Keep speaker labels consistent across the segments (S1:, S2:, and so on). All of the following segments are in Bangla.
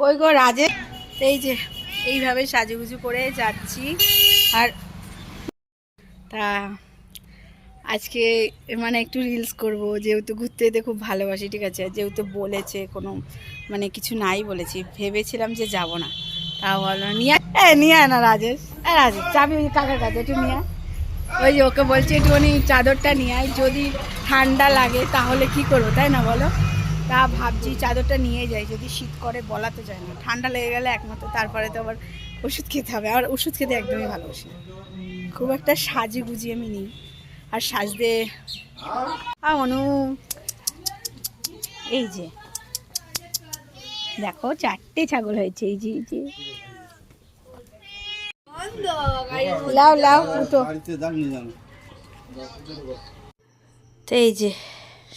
S1: কই গো রাজে? এই যে, এইভাবে সাজুগুজু করে যাচ্ছি। আর তা আজকে মানে একটু রিলস করব, যেহেতু ঘুরতে যেতে খুব ভালোবাসি, ঠিক আছে? যেহেতু বলেছে কোনো মানে কিছু নাই বলেছি, ভেবেছিলাম যে যাব না। তা বলো, নিয়ে নিয়ে না রাজেশ এ রাজেশ চাবি ওই কাকার কাছে, একটু নিয়ে। ওই ওকে বলছি, একটুখানি চাদরটা নিয়ে যদি ঠান্ডা লাগে তাহলে কি করব, তাই না বলো? তা ভাবছি চাদরটা নিয়ে যাই, যদি শীত করে বলা তো যায় না। ঠান্ডা লেগে গেলে একমাত্র তারপরে তো আবার ওষুধ খেতে হবে। আর ওষুধ খেতে একদমই ভালোবাসি খুব একটা সাজি গুজি আমি নিই। আর সাজতে আ অনু, এই যে, দেখো চারটে ছাগল হয়েছে, এই যে এই যে। লাও লাও, উঠো। তো এই যে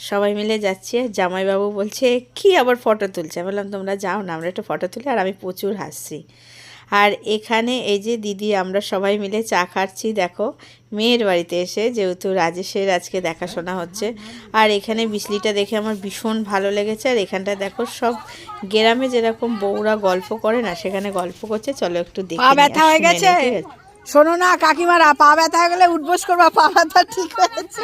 S1: সবাই মিলে যাচ্ছি। জামাইবাবু বলছে কি আবার ফটো তুলছে? বললাম তোমরা যাও না আমরা একটু ফটো তুলি আর আমি প্রচুর হাসছি। আর এখানে এই যে দিদি আমরা সবাই মিলে চা খাচ্ছি দেখো। মেয়ের বাড়িতে এসে যেহেতু রাজেশের আজকে দেখাশোনা হচ্ছে। আর এখানে বিজলিটা দেখে আমার ভীষণ ভালো লেগেছে। আর এখানটা দেখো সব গ্রামে যেরকম বউরা গল্প করে না সেখানে গল্প করছে। চলো একটু দেখে
S2: ব্যথা হয়ে গেছে? শোনো না কাকিমারা পা ব্যথা হয়ে গেলে উঠবোস করবা পা ব্যথা ঠিক হয়েছে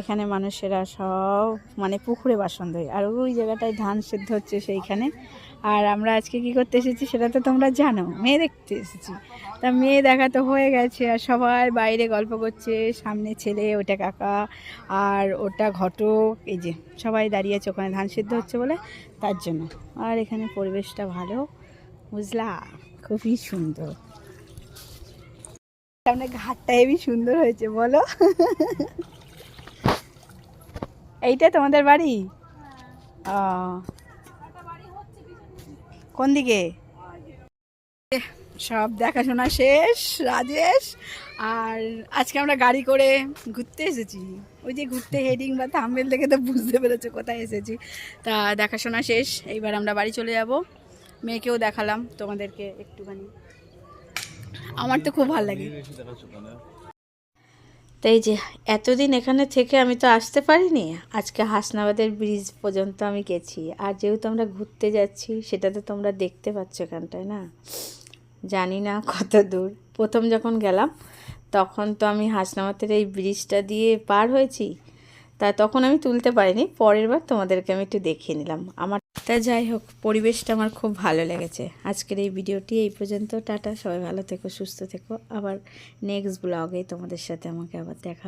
S1: এখানে মানুষেরা সব মানে পুকুরে বাসন ধোয়। আর ওই জায়গাটায় ধান সেদ্ধ হচ্ছে সেইখানে। আর আমরা আজকে কি করতে এসেছি সেটা তো তোমরা জানো, মেয়ে দেখতে এসেছি। তা মেয়ে দেখা তো হয়ে গেছে আর সবাই বাইরে গল্প করছে, সামনে ছেলে, ওটা কাকা আর ওটা ঘটক, এই যে সবাই দাঁড়িয়ে আছে ওখানে ধান সেদ্ধ হচ্ছে বলে তার জন্য। আর এখানে পরিবেশটা ভালো, বুঝলা? খুবই সুন্দর। সামনে ঘাটটা হেবি সুন্দর হয়েছে, বলো? এইটা তোমাদের বাড়ি? ও। কোন দিকে? সব দেখাশোনা শেষ রাজেশ। আর আজকে আমরা গাড়ি করে ঘুরতে এসেছি। ওই যে ঘুরতে হেডিং বা থামবেল দেখে তো বুঝতে পেরেছ কোথায় এসেছি। তা দেখাশোনা শেষ এইবার আমরা বাড়ি চলে যাব। মেয়েকেও দেখালাম তোমাদেরকে একটুখানি। আমার তো খুব ভালো লাগে। তাই যে, এতদিন এখানে থেকে আমি তো আসতে পারিনি। আজকে হাসনাবাদের ব্রিজ পর্যন্ত আমি গেছি। আর যেহেতু আমরা ঘুরতে যাচ্ছি, সেটা তো তোমরা দেখতে পাচ্ছ এখানটায়, না? জানি না কত দূর। প্রথম যখন গেলাম, তখন তো আমি হাসনাবাদের এই ব্রিজটা দিয়ে পার হয়েছি। তা তখন আমি তুলতে পারিনি, পরের বার তোমাদেরকে আমি একটু দেখিয়ে নিলাম আমার তা যাই হোক, পরিবেশটা আমার খুব ভালো লেগেছে আজকের এই ভিডিওটি এই পর্যন্ত, টাটা, সবাই ভালো থেকো, সুস্থ থেকো আবার নেক্সট ব্লগে তোমাদের সাথে আমাকে আবার দেখা।